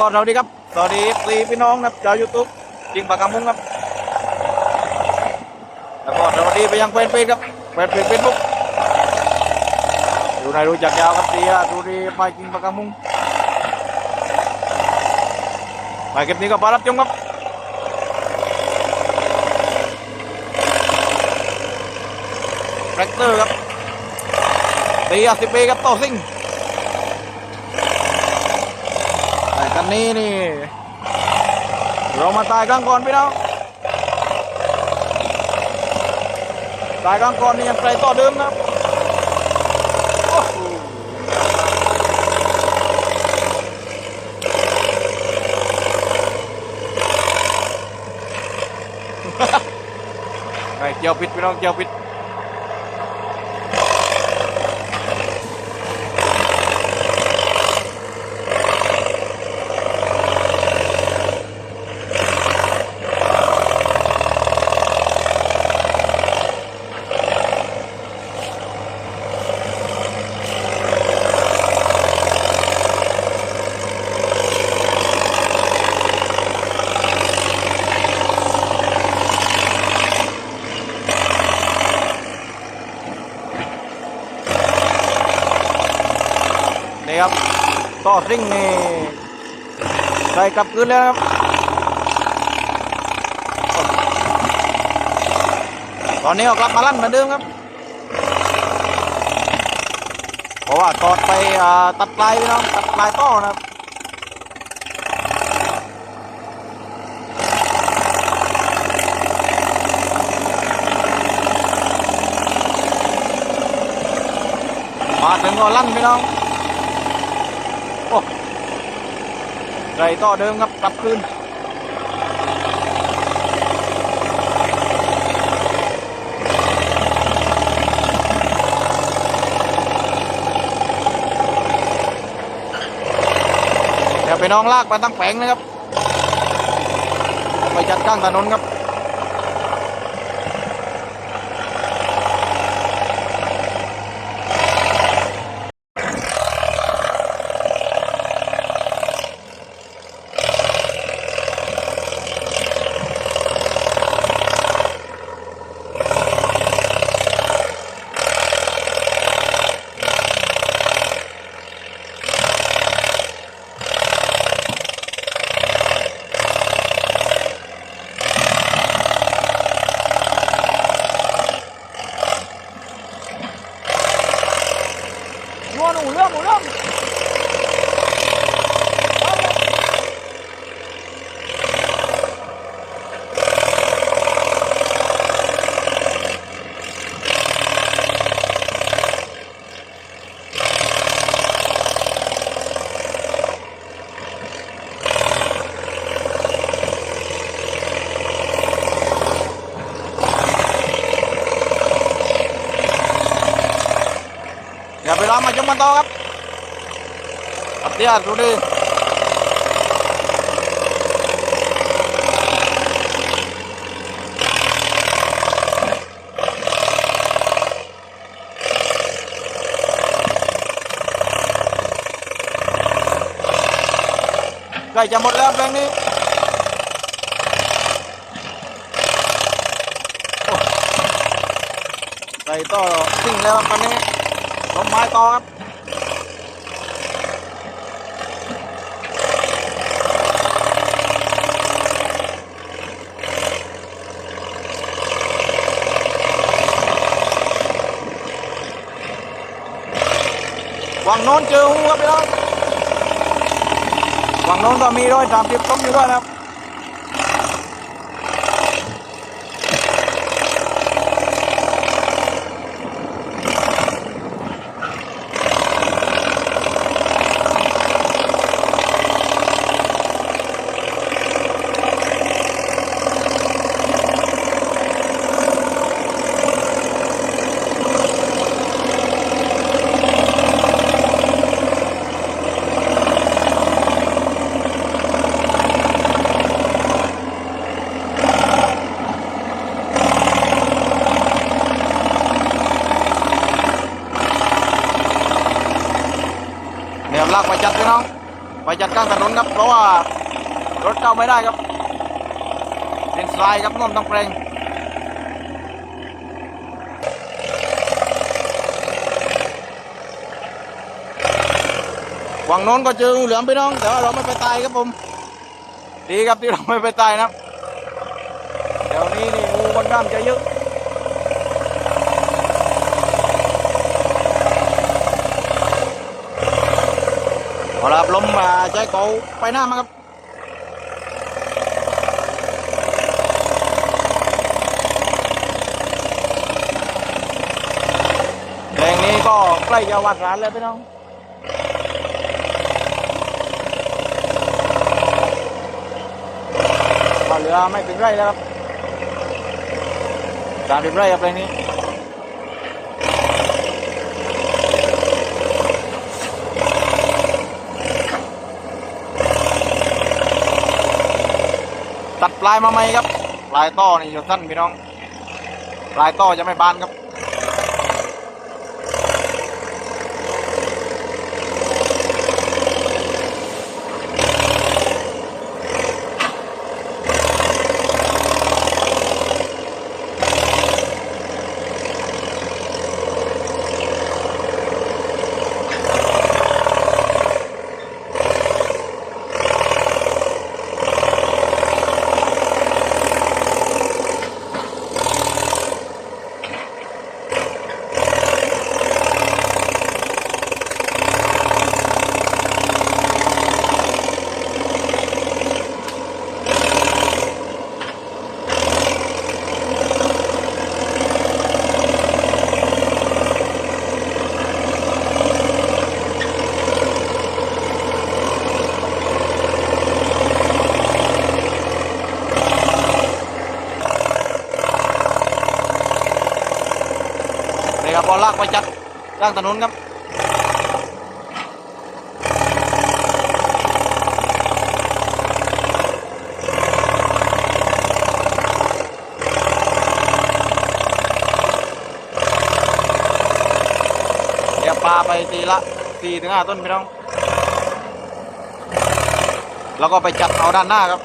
ก็สวัสดีครับ สวัสดีสีพี่น้องนะครับชาวยูทูบยิงปากกามุ้งครับ แล้วก็สวัสดีไปยังแฟนเพจครับแฟนเพจเฟซบุ๊กดูในรู้จักยาวครับเสียดูดีไปยิงปากกามุ้งไปคลิปนี้ก็ไปรับชมครับแทรกเตอร์ครับตีอาสิบปีครับต่อซิ่งันนี้นี่ เรามาตายกลางก่อนพี่น้องตายกลางก่อนนี่ยังไกลต่อเดิมนะครับโอ้โหไอ้เจียวปิดพี่น้องเจียวปิด นี่ครับต่อซิ่งนี่ใส่กลับคืนแล้วครับตอนนี้ก็กลับมาลั่นเหมือนเดิมครับ เพราะว่าตอดไปตัดปลายพี่น้องตัดปลายต้อนะครับมาถึงก็ลั่นพี่น้อง โอ้ ไรต่อเดิมครับกลับคืนเดี๋ยวไปน้องลากมาตั้งแผงนะครับ ไปจัดข้งถนนครับ งัวหนูเรื่องหนู เรื่องเดี๋ยวไปรอมามูนต่อครับเดตดูดิใกล้จะหมดแล้วเพลงนี้ใส่ต่อซิ่งแล้วครับตอนนี้ลงไม้ต่อครับ ฝั่งโน้นเจอหูครับพี่น้องฝั่งโน้นก็มีร้อยสามสิบต้มอยู่ด้วยครับ จัดไปน้องไปจัดกลางถนนครับ เพราะว่ารถเข้าไม่ได้ครับ เป็นสไลด์ครับน่วมต้องเปรงฝั่งโน้นก็เจองูเหลือมพี่น้อง แต่ว่าเราไม่ไปตายครับผม ดีครับที่เราไม่ไปตายนะเดี๋ยวนี้นี่งูค่อนข้างจะเยอะ เอาละครับลมมาใจเก่าไปหน้ามาครับแรงนี้ก็ใกล้จะวัดร้านแล้วพี่น้องเหลือไม่ถึงไร่แล้วครับสามสิบไร่ครับแรงนี้ ลายมาไหมครับปลายต้อนี่อยู่สั้นพี่น้องปลายต้อจะไม่บานครับ ลางถนนครับเดี๋ยวปลาไปตีละสี่ถึงห้าต้นพี่น้อง แล้วก็ไปจัดเอาด้านหน้าครับ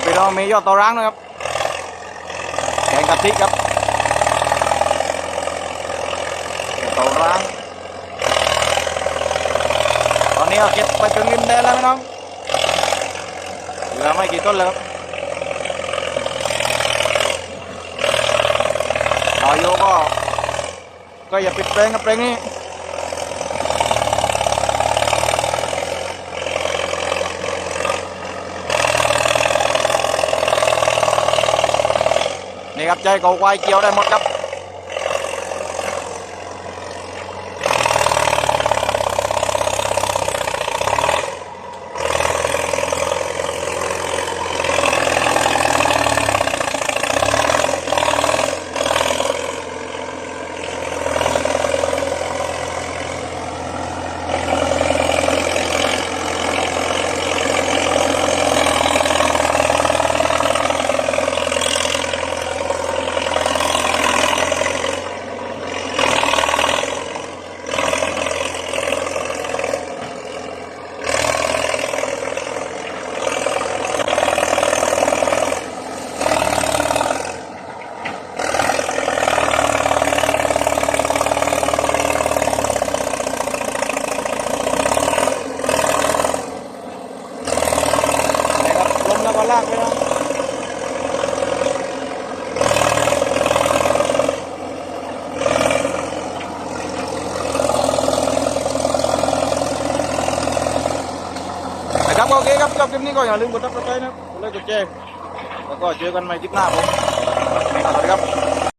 ครับพี่น้องมียอดตัวร้างนะครับแกงกะทิครับตัวร้าง ตอนนี้เราเก็บไปถึงริมแดนแล้วพี่น้องเหลือไม่กี่ต้นแล้วครับต่อโยก็ก็อย่าปิดเพลงกับเพลงนี้ นี่ครับใจเขาควายเกี่ยวได้หมดครับ นี่ครับล้มแล้วก็ลากไปนะนะครับ โอเคครับจบคลิปนี้ก็อย่าลืมกดติดตามนะครับกดไลค์กดแชร์แล้วก็เจอกันใหม่คลิปหน้าผมสวัสดีครับ